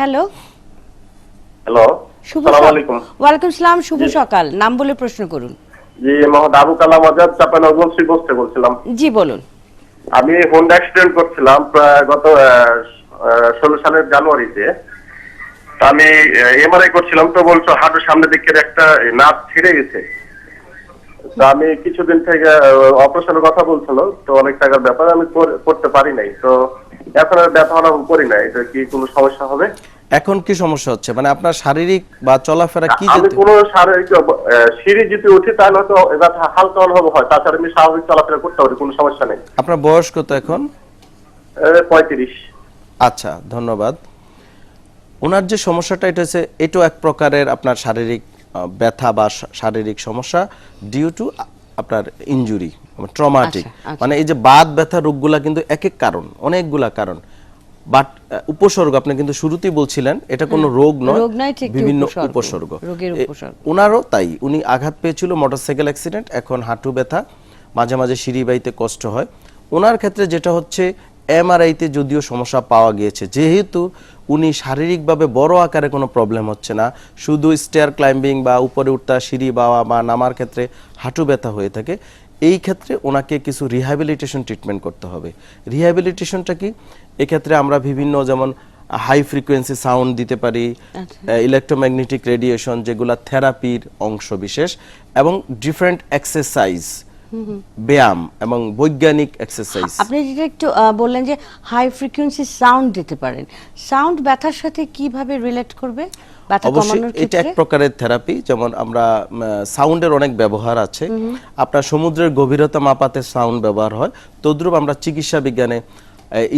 Hello. Hello শুভ ওয়ালাইকুম সালাম শুভ সকাল। নাম বলে প্রশ্ন করুন। জি মোহাম্মদ আবু কালাম আজাদ চাপানগঞ্জ বসতে বলছিলাম। জি বলুন। আমি হোন্ডা অ্যাক্সিডেন্ট করছিলাম প্রায় গত ষোলো সালের জানুয়ারিতে। আমি এমআরআই করছিলাম তো বলছো হাঁটুর সামনে দিকের একটা নাচ ছিঁড়ে গেছে। তো আমি কিছুদিন থেকে অপারেশনের কথা বলছিল তো অনেক টাকার ব্যাপার আমি করতে পারি নাই। তো এখন আর ব্যথা হলাম করি নাই এটা কি কোনো সমস্যা হবে? এখন কি সমস্যা হচ্ছে? মানে আপনার শারীরিক বা চলাফেরা কি আমি কোনো শারীরিক সিঁড়ি যদি উঠি তাহলে হয়তো ব্যথা হালকা অনুভব হয় তাছাড়া আমি স্বাভাবিক চলাফেরা করতে পারি কোনো সমস্যা নেই। আপনার বয়স কত এখন? পঁয়ত্রিশ। আচ্ছা ধন্যবাদ। ওনার যে সমস্যাটা এটা হচ্ছে এটাও এক প্রকারের আপনার শারীরিক ব্যথা বা শারীরিক সমস্যা ডিউ টু আপনার ইনজুরি ট্রমাটিক আচ্ছা, আচ্ছা। মানে এই যে বাত ব্যথা রোগগুলা কিন্তু এক এক কারণ অনেকগুলা কারণ। বাট উপসর্গ আপনি কিন্তু শুরুতেই বলছিলেন এটা কোনো রোগ নয় বিভিন্ন উপসর্গ। ওনারও তাই উনি আঘাত পেয়েছিল মোটরসাইকেল অ্যাক্সিডেন্ট এখন হাঁটু ব্যথা মাঝে মাঝে সিঁড়ি বাইতে কষ্ট হয়। ওনার ক্ষেত্রে যেটা হচ্ছে এমআরআইতে যদিও সমস্যা পাওয়া গিয়েছে যেহেতু উনি শারীরিকভাবে বড় আকারে কোনো প্রবলেম হচ্ছে না শুধু স্টেয়ার ক্লাইম্বিং বা উপরে উঠতা সিঁড়ি বাওয়া বা নামার ক্ষেত্রে হাঁটু ব্যথা হয়ে থাকে এই ক্ষেত্রে ওনাকে কিছু রিহ্যাবিলিটেশন ট্রিটমেন্ট করতে হবে। রিহ্যাবিলিটেশনটা কি? এক্ষেত্রে আমরা বিভিন্ন যেমন হাই ফ্রিকোয়েন্সি সাউন্ড দিতে পারি ইলেকট্রোম্যাগনেটিক রেডিয়েশন যেগুলো থেরাপির অংশ বিশেষ এবং ডিফারেন্ট এক্সারসাইজ ব্যায়াম এবং বৈজ্ঞানিক এক্সারসাইজ আপনি যেটা একটু বললেন যে হাই ফ্রিকোয়েন্সি সাউন্ড দিতে পারেন। সাউন্ড ব্যথার সাথে কীভাবে রিলেট করবে? অবশ্যই এটা এক প্রকারের থেরাপি যেমন আমরা সাউন্ডের অনেক ব্যবহার আছে। আপনার সমুদ্রের গভীরতা মাপাতে সাউন্ড ব্যবহার হয়। তদ্রুপ আমরা চিকিৎসা বিজ্ঞানে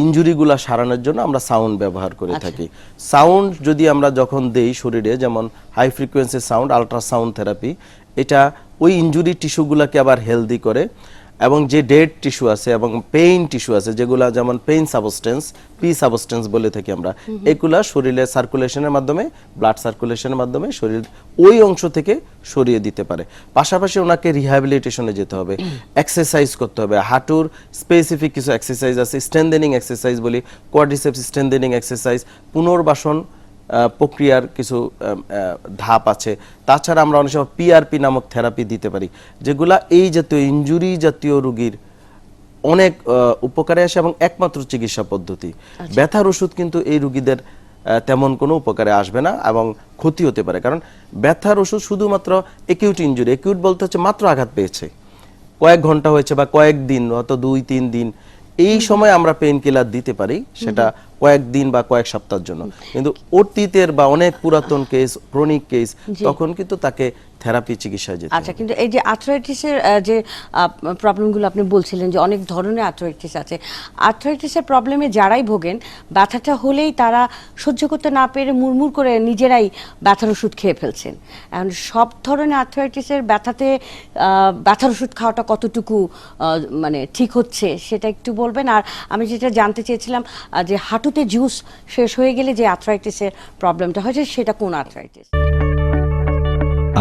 ইঞ্জুরিগুলা সারানোর জন্য আমরা সাউন্ড ব্যবহার করে আচ্ছা। থাকি। সাউন্ড যদি আমরা যখন দেই শরীরে যেমন high frequency sound ultrasound therapy এটা ওই ইঞ্জুরি টিস্যুগুলোকে আবার হেলদি করে এবং যে ডেড টিস্যু আছে এবং পেইন টিস্যু আছে যেগুলা যেমন পেইন সাবস্টেন্স পি সাবস্টেন্স বলে থাকি আমরা এগুলা শরীরে সার্কুলেশনের মাধ্যমে ব্লাড সার্কুলেশনের মাধ্যমে শরীর ওই অংশ থেকে সরিয়ে দিতে পারে। পাশাপাশি ওনাকে রিহ্যাবিলিটেশনে যেতে হবে এক্সারসাইজ করতে হবে। হাঁটুর স্পেসিফিক কিছু এক্সারসাইজ আছে স্ট্রেন্দেনিং এক্সারসাইজ বলি কোয়াড্রিসেপস স্ট্রেন্দেনিং এক্সারসাইজ পুনর্বাসন প্রক্রিয়ার কিছু ধাপ আছে। তাছাড়া আমরা অনেক সময় পিআরপি নামক থেরাপি দিতে পারি যেগুলা এই জাতীয় ইনজুরি জাতীয় রোগীর অনেক উপকারে আসে এবং একমাত্র চিকিৎসা পদ্ধতি। ব্যথার ওষুধ কিন্তু এই রুগীদের তেমন কোনো উপকারে আসবে না এবং ক্ষতি হতে পারে। কারণ ব্যথার ওষুধ শুধুমাত্র একিউট ইনজুরি একিউট বলতে হচ্ছে মাত্র আঘাত পেয়েছে। কয়েক ঘণ্টা হয়েছে বা কয়েক দিন হয়তো দুই তিন দিন এই সময় আমরা পেইন কিলার দিতে পারি সেটা কয়েকদিন বা কয়েক সপ্তাহের জন্য। কিন্তু অতীতের বা অনেক পুরাতন কেস ক্রনিক কেস তখন কিন্তু তাকে থেরাপি চিকিৎসায় যেতে আচ্ছা কিন্তু এই যে আর্থ্রাইটিসের যে প্রবলেমগুলো আপনি বলছিলেন যে অনেক ধরনের আর্থ্রাইটিস আছে আর্থ্রাইটিসের প্রবলেমে যারাই ভোগেন ব্যথাটা হলেই তারা সহ্য করতে না পেরে মুড়মুড় করে নিজেরাই ব্যথার ওষুধ খেয়ে ফেলছেন। এখন সব ধরনের আর্থ্রাইটিসের ব্যথাতে ব্যথার ওষুধ খাওয়াটা কতটুকু মানে ঠিক হচ্ছে সেটা একটু বলবেন। আর আমি যেটা জানতে চেয়েছিলাম যে হাঁটুতে জুস শেষ হয়ে গেলে যে আর্থ্রাইটিসের প্রবলেমটা হয়েছে সেটা কোন আর্থ্রাইটিস